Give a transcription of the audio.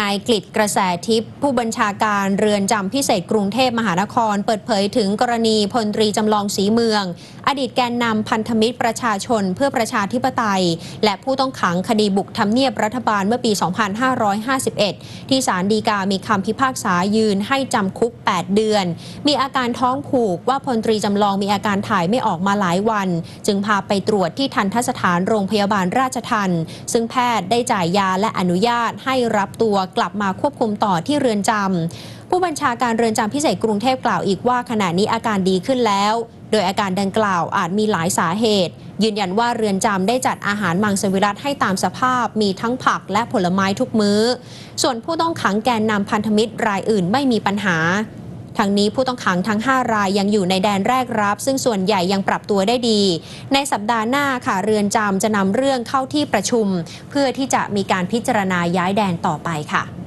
นายกฤษกระแสทิพย์ผู้บัญชาการเรือนจำพิเศษกรุงเทพมหานคร เปิดเผยถึงกรณีพลตรีจำลองสีเมือง อดีตแกนนำพันธมิตรประชาชนเพื่อประชาธิปไตย และผู้ต้องขังคดีบุกทำเนียบรัฐบาลเมื่อปี 2551 ที่ศาลฎีกามีคำพิพากษายืนให้จำคุก 8 เดือน มีอาการท้องผูกว่าพลตรีจำลองมีอาการถ่ายไม่ออกมาหลายวัน จึงพาไปตรวจที่ทันทสถานโรงพยาบาลราชทันซึ่งแพทย์ได้จ่ายยาและอนุญาตให้รับตัวกลับมาควบคุมต่อที่เรือนจำผู้บัญชาการเรือนจำพิเศษกรุงเทพกล่าวอีกว่าขณะนี้อาการดีขึ้นแล้ว โดยอาการดังกล่าวอาจมีหลายสาเหตุ ยืนยันว่าเรือนจำได้จัดอาหารมังสวิรัตให้ตามสภาพมีทั้งผักและผลไม้ทุกมื้อ ส่วนผู้ต้องขังแกนนำพันธมิตรรายอื่นไม่มีปัญหา ทั้งนี้ผู้ต้องขังทั้ง 5 รายยังอยู่ในแดนแรกรับ ซึ่งส่วนใหญ่ยังปรับตัวได้ดี ในสัปดาห์หน้าค่ะเรือนจำจะนำเรื่องเข้าที่ประชุม เพื่อที่จะมีการพิจารณาย้ายแดนต่อไปค่ะ